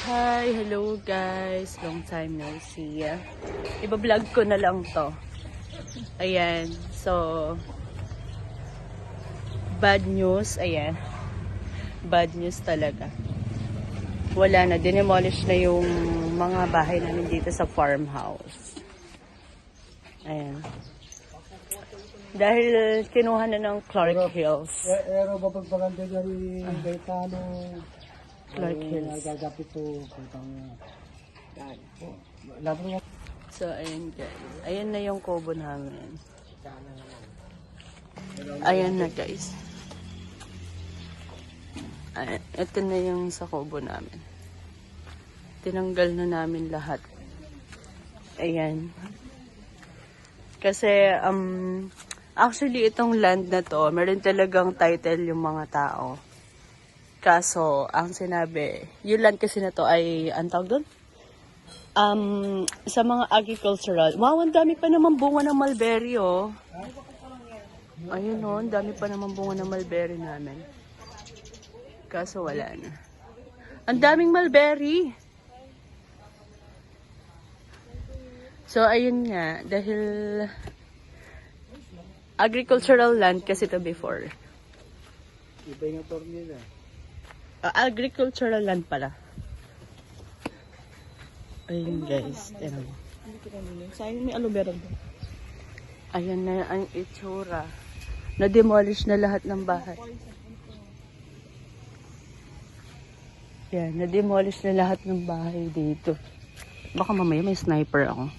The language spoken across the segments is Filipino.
Hi, hello guys. Long time no see. Iba-vlog ko na lang to. Ayan. So, bad news. Ayan. Bad news talaga. Wala na. Dinemolish na yung mga bahay namin dito sa farmhouse. Ayan. Dahil kinuha na ng Clark Hills. Eh, Ero ba pagpaganda dyan ni Gaetano? Clark Hills. So, ayan guys. Ayan na yung kubo namin. Ayan na guys. Ay, ito na yung sa kubo namin. Tinanggal na namin lahat. Ayan. Kasi, um, actually itong land na to, meron talagang title yung mga tao. Kaso, ang sinabi, yung land kasi na to ay, ang tawag doon? Um, sa mga agricultural, wow, ang dami pa naman bunga ng mulberry, oh. Ayun, oh, ang dami pa naman bunga ng mulberry namin. Kaso wala na. Ang daming mulberry. So, ayun nga, dahil agricultural land kasi to before. Iba yung tour Ah, agricultural land pala. Ayun guys, tignan mo. Sayang may aloe vera doon. Ayan na ang itsura. Na-demolish na lahat ng bahay. Yan, na-demolish na lahat ng bahay dito. Baka mamaya may sniper ako.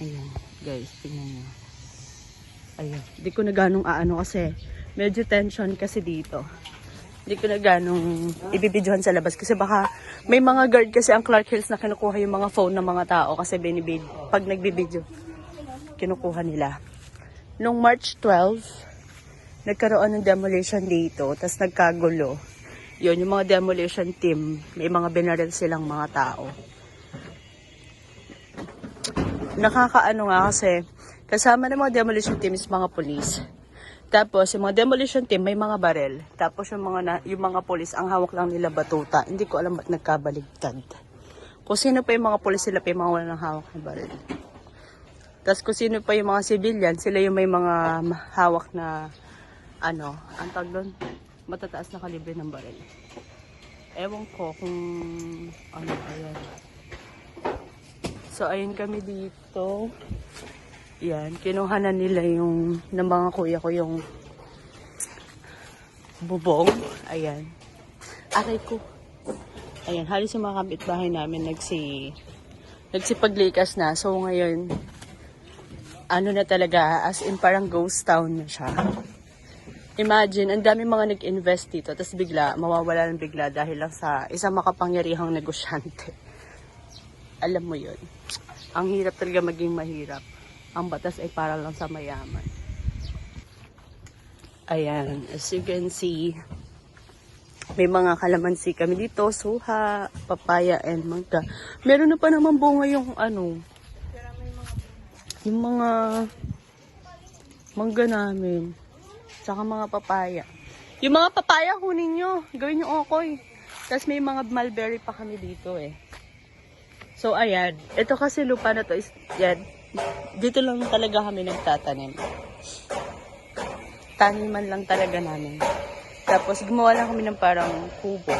Ayan, guys, tingnan nyo. Ayan, di ko na ganong aano kasi medyo tension kasi dito. Hindi ko na ganong ibibidyohan sa labas kasi baka may mga guard kasi ang Clark Hills na kinukuha yung mga phone ng mga tao kasi binibid pag nagbibidyo kinukuha nila. Nung March 12, nagkaroon ng demolition dito, tapos nagkagulo. Yun, yung mga demolition team, may mga binaril silang mga tao. Nakakaano nga kasi, kasama ng mga demolition team is mga police. Tapos, yung mga demolition team, may mga barel. Tapos, yung mga, na, yung mga police, ang hawak lang nila batuta. Hindi ko alam ba't nagkabaligtad. Kung sino pa yung mga police, sila pa yung mga walang hawak na barel. Tapos kung sino pa yung mga civilian, sila yung may mga hawak na, ano, ang tag doon, matataas na kalibre ng baril. Ewan ko kung, ano, ayan. So, ayun kami dito. Yan, kinuha na nila yung, ng mga kuya ko yung bubong. Ayan. Aray ko. Ayan, halos yung mga kapitbahay namin nagsi, nagsipaglikas na. So, ngayon, ano na talaga, as in parang ghost town na siya. Imagine, ang dami mga nag-invest dito, tapos bigla, mawawala lang bigla dahil lang sa isang makapangyarihang negosyante. Alam mo yun. Ang hirap talaga maging mahirap. Ang batas ay para lang sa mayaman. Ayan, as you can see, may mga kalamansi kami dito, suha, papaya, and mangga. Meron na pa naman bunga yung ano, yung mga mangga namin. Tsaka mga papaya. Yung mga papaya, kunin nyo. Gawin nyo okoy. Tapos may mga mulberry pa kami dito eh. So, ayan. Ito kasi lupa na to is, yan. Dito lang talaga kami nagtatanim. Taniman lang talaga namin. Tapos, gumawa lang kami ng parang kubo.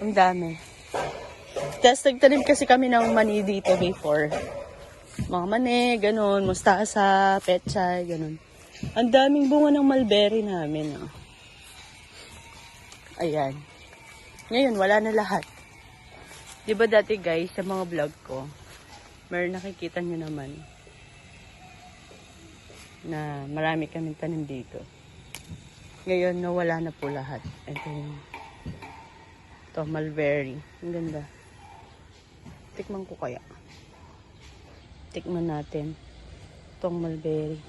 Ang dami. Tapos, nagtanim kasi kami ng mani dito before mga mani, ganun, mustasa, pechay, ganun. Ang daming bunga ng mulberry namin, oh. Ayan. Ngayon, wala na lahat. Di ba dati guys, sa mga vlog ko, meron nakikita nyo naman na marami kaming tanim dito. Ngayon, nawala na po lahat. Ito yung ito, mulberry. Ang ganda. Tikman ko kaya. Tikman natin itong mulberry.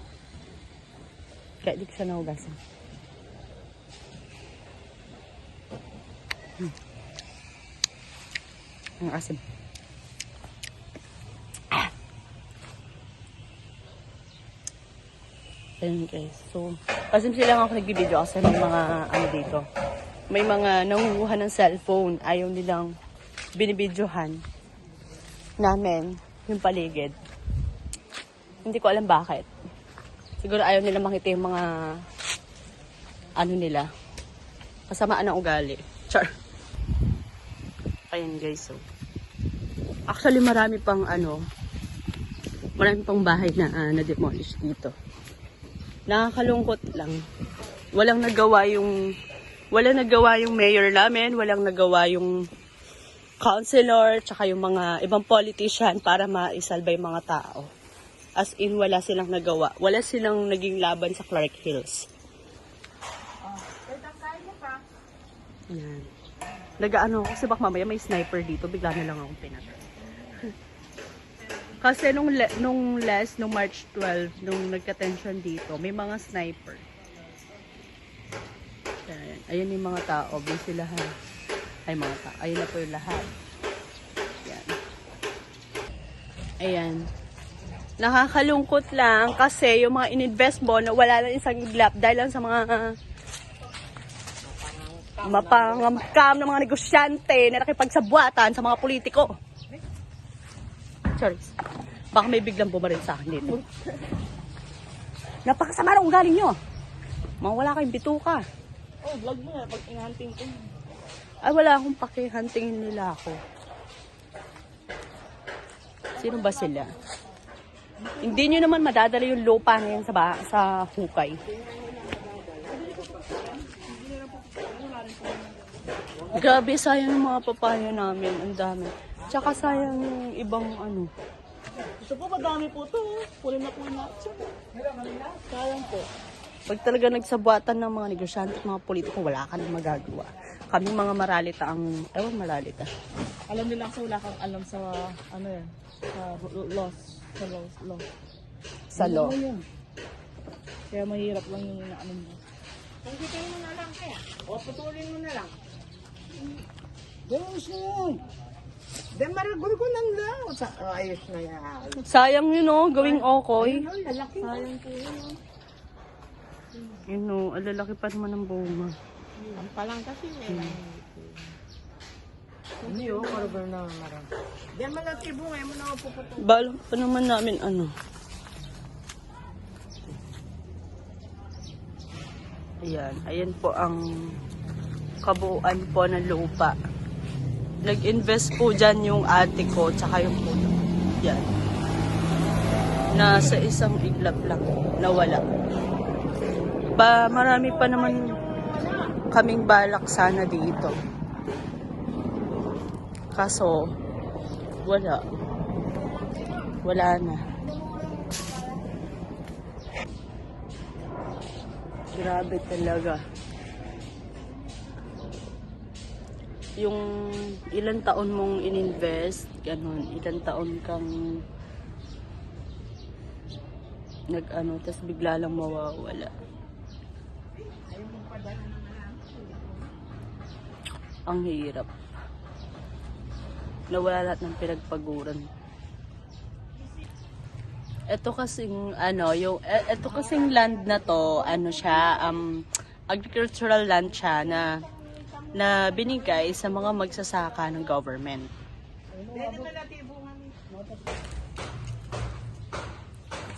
Kaya di ko siya nahugasan. Hmm. Ang asim. Ayun guys. So, pasim sila ako nagbibideo kasi may mga ano dito. may mga nangunguha ng cellphone. Ayaw nilang binibidyohan namin yung paligid. Hindi ko alam bakit. Siguro ayaw nila makita yung mga ano nila. Kasamaan ng ugali. Char. Ayan guys, so. Actually, marami pang ano, marami pang bahay na ah, na-demolish dito. Nakakalungkot lang. Walang nagawa yung, walang nagawa yung mayor namin, walang nagawa yung councilor, tsaka yung mga ibang politician para maisalba yung mga tao. As in, wala silang nagawa. Wala silang naging laban sa Clark Hills. Yan. Nag-ano ako, kasi baka mamaya may sniper dito, bigla na lang akong pinatay. Kasi nung, nung last, nung March 12, nung nagka-tension dito, may mga sniper. Ayan, ayan yung mga tao, busy lahat. Ay, mga tao. Ayun na po yung lahat. Ayan. Ayan. Nakakalungkot lang kasi yung mga ininvest mo na wala lang isang iglap dahil lang sa mga mapangangkam ng mga negosyante na nakipagsabuatan sa mga politiko. Sorry. Baka may biglang bumaril sa akin dito. Napakasama ng ugali nyo. Mga wala kayong bituka. Oh, vlog mo na pag inanting ko. Ay, wala akong pakihantingin nila ako. Sino ba sila? Hindi nyo naman madadala yung lupa na yan sa, ba- sa hukay. Grabe, sayang yung mga papaya namin. Ang dami. Tsaka sayang yung ibang ano. Gusto po, madami po to. Kunin na po na. Sayang po. Pag talaga nagsabuatan ng mga negosyante at mga politiko, wala ka nang magagawa. Kami mga maralita ang, ewan maralita. Alam nila kasi wala kang alam sa, ano yan, sa loss. Sa loss. loss. Sa law. Ano yun? Kaya mahirap lang yung inaano mo. Pagkitin mo na lang kaya. O, putulin mo na lang. Ayos na yan. Then maragol ko lang lang. Sa, oh, ayos na yan. Sayang yun oh, gawing okoy. Ayun, lalaki. Sayang po yun. Yun oh, alalaki pa naman ng bunga. Ang palang kasi eh. Hindi oh, karabal na marang. Then malaki bunga, mo na puputol. Balak pa naman namin ano. Ayan, ayan po ang kabuuan po ng lupa. Nag-invest po dyan yung ate ko, tsaka yung puno. Yan. Nasa isang iglap lang, nawala. Ba, marami pa naman kaming balak sana dito. Kaso, wala. Wala na. Grabe talaga. Yung ilang taon mong ininvest, ganun, ilang taon kang nag ano, tas bigla lang mawawala. Ang hirap. Nawala lahat ng pinagpaguran. Ito kasing ano, yung e- ito kasing land na to, ano siya, um agricultural land siya na na binigay sa mga magsasaka ng government.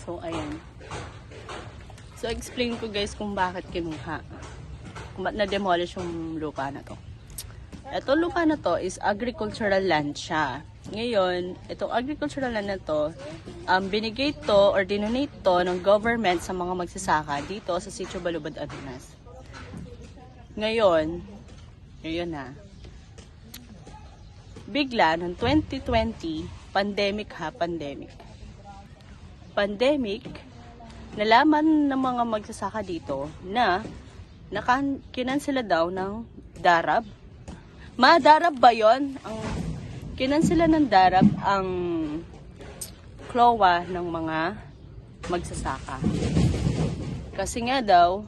So ayan. So explain ko guys kung bakit kinuha. Kung ba't na-demolish yung lupa na to. Ito lupa na to is agricultural land siya. Ngayon, itong agricultural land na to, um, binigay to or dinonate to ng government sa mga magsasaka dito sa Sitio Balubad, Adunas. Ngayon, ngayon na, bigla, noong 2020, pandemic ha, pandemic. Pandemic, nalaman ng mga magsasaka dito na nakan kinansela daw ng darab. Madarab ba yon? Ang kinansela ng darab ang klowa ng mga magsasaka. Kasi nga daw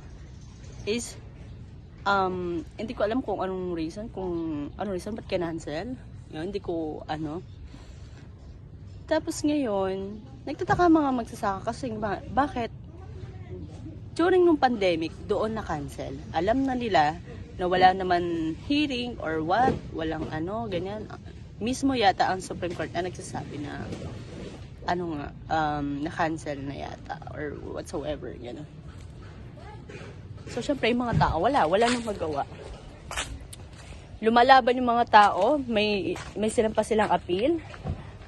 is um hindi ko alam kung anong reason, kung anong reason ba't kinansel. Yun, hindi ko ano. Tapos ngayon, nagtataka mga magsasaka kasi ba, bakit during nung pandemic, doon na cancel. Alam na nila na wala naman hearing or what, walang ano, ganyan. Mismo yata ang Supreme Court na nagsasabi na ano nga, um, na-cancel na yata or whatsoever, gano'n. So, syempre, yung mga tao, wala, wala nang magawa. Lumalaban yung mga tao, may, may silang pa silang appeal,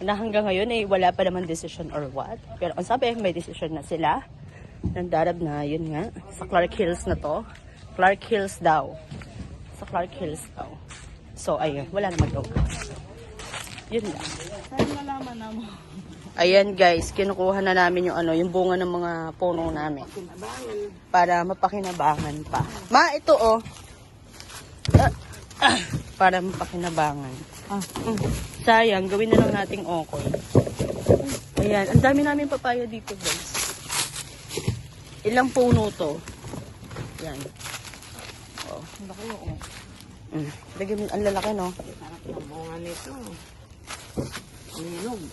na hanggang ngayon ay wala pa naman decision or what. Pero ang sabi, may decision na sila. Nandarab na, yun nga, sa Clark Hills na to. Clark Hills daw. Sa Clark Hills daw. So, ayun, wala na magawa. Yun lang. Saan malaman na mo? Ayan guys, kinukuha na namin yung ano, yung bunga ng mga puno namin para mapakinabangan pa. Ma, ito oh. Ah, ah, para mapakinabangan. Ah. Mm. Sayang, gawin na lang nating okoy. Ayan, ang dami namin papaya dito guys. Ilang puno to? Yan. Oh. Ang laki. Oh. Mm. Lagyan ang lalaki no? Sarap ng bunga nito. Minog.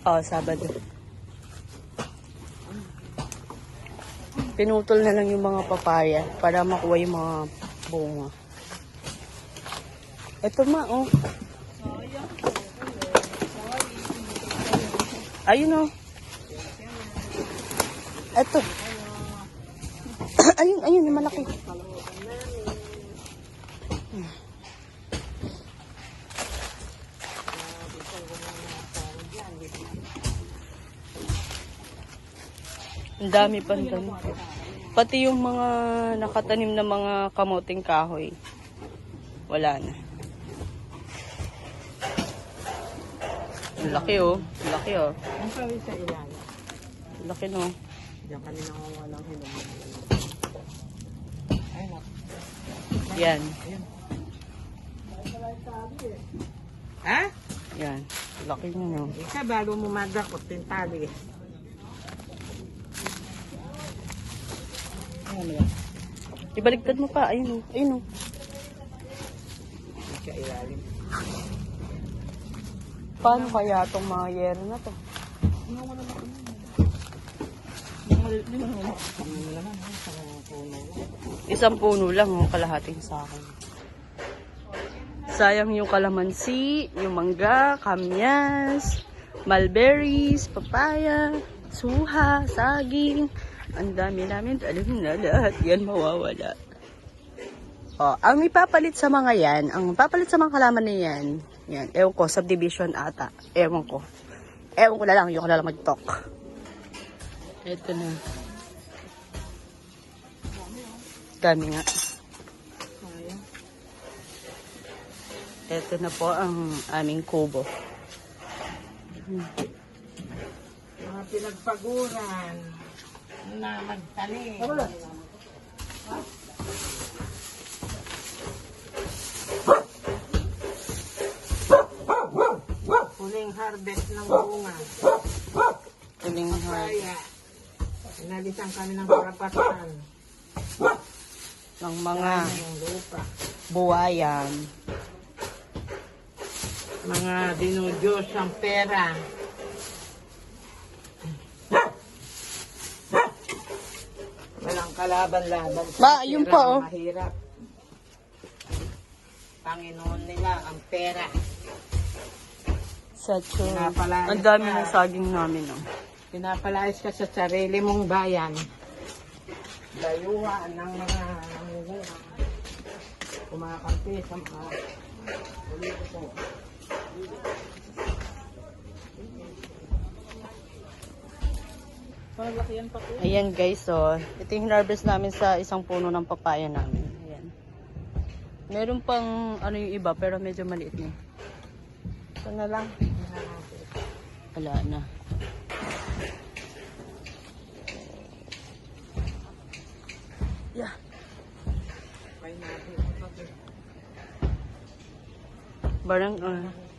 Oh, Sabado. Pinutol na lang yung mga papaya para makuha yung mga bunga. Ito ma, oh. Ayun, oh. Ito. ayun, ayun, malaki. Ang dami pa dami. Pati yung mga nakatanim na mga kamuting kahoy. Wala na. Ang laki oh. Ang laki oh. Ang sabi sa ilalim. Laki no. Diyan kanina ko walang. Ay, nak. Yan. Ha? Yan. Laki niya no. Isa bago mo madakot yung tali. Ano yan? Ibaligtad mo pa. Ayun oh. Ayun oh. Sa ilalim. Paano kaya itong mga yero na to? Hindi mo naman. Hindi. Isang puno lang oh. Kalahating sa akin. Sayang yung kalamansi, yung mangga, kamyas, mulberries, papaya, suha, saging. Ang dami namin, alam na lahat yan mawawala. Oh, ang ipapalit sa mga yan, ang papalit sa mga halaman na yan, yan, ewan ko, subdivision ata. Ewan ko. Ewan ko na lang, yung ko na lang mag-talk. Ito na. Dami nga. Ito na po ang aming kubo. Mga pinagpaguran na magtanim. Huling harvest ng bunga. Tuling heart Kaya, inalisan kami ng karapatan ng mga buwayan. Mga dinudiyos ang pera. Kalaban-laban. Ba, yun ang oh. Mahirap. Panginoon nila ang pera. Sa Ang dami ng saging namin. Oh. Pinapalayas ka sa sarili mong bayan. Dayuhan ng mga. Kumakampi sa mga Ayan guys, so ito yung harvest namin sa isang puno ng papaya namin. Ayan. Meron pang ano yung iba pero medyo maliit na. Ito na lang. Wala na. Yeah. Barang, ah.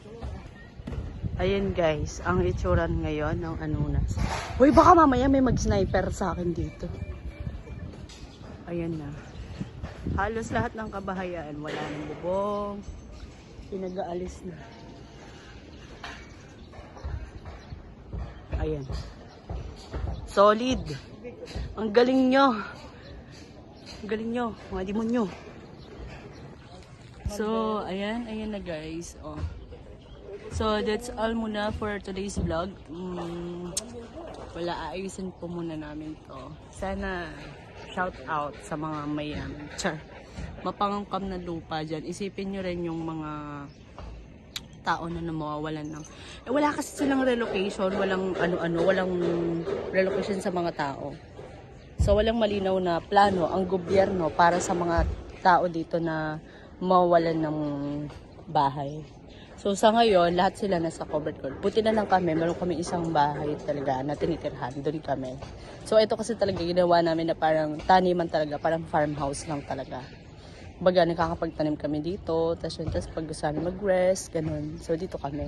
Ayan guys, ang itsuran ngayon ng Anunas. Uy, baka mamaya may mag-sniper sa akin dito. Ayan na. Halos lahat ng kabahayan, wala nang bubong. Pinag-aalis na. Ayan. Solid. Ang galing nyo. Ang galing nyo, mga demonyo. So, ayan, ayan na guys. Oh. So, that's all muna for today's vlog. Mm, wala, aayusin po muna namin to. Sana shout out sa mga may um, char, mapangangkam na lupa dyan. Isipin nyo rin yung mga tao na namawawalan ng... Eh, wala kasi silang relocation, walang ano-ano, walang relocation sa mga tao. So, walang malinaw na plano ang gobyerno para sa mga tao dito na mawalan ng bahay. So, sa ngayon, lahat sila nasa covered court. Buti na lang kami, meron kami isang bahay talaga na tinitirhan. Doon kami. So, ito kasi talaga ginawa namin na parang taniman talaga, parang farmhouse lang talaga. Baga, nakakapagtanim kami dito, tapos yun, tapos pag gusto namin mag-rest, ganun. So, dito kami.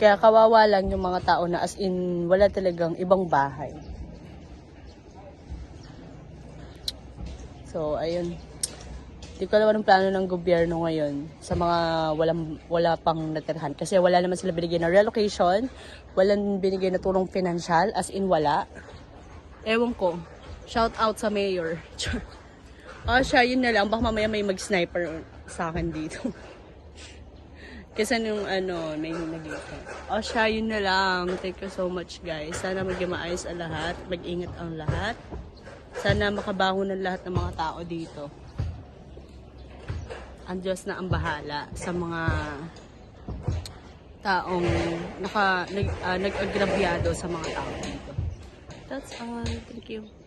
Kaya kawawa lang yung mga tao na as in, wala talagang ibang bahay. So, ayun. Hindi ko alam anong plano ng gobyerno ngayon sa mga walang, wala pang natirhan. Kasi wala naman sila binigay na relocation, walang binigay na tulong financial, as in wala. Ewan ko. Shout out sa mayor. Ah, siya, yun na lang. Baka mamaya may mag-sniper sa akin dito. Kasi nung ano, may nagita. O siya, yun na lang. Thank you so much guys. Sana maging maayos ang lahat. Mag-ingat ang lahat. Sana makabangon ng lahat ng mga tao dito. Ang Diyos na ang bahala sa mga taong naka, nag, ah, nag-agrabyado sa mga tao dito. That's all. Thank you.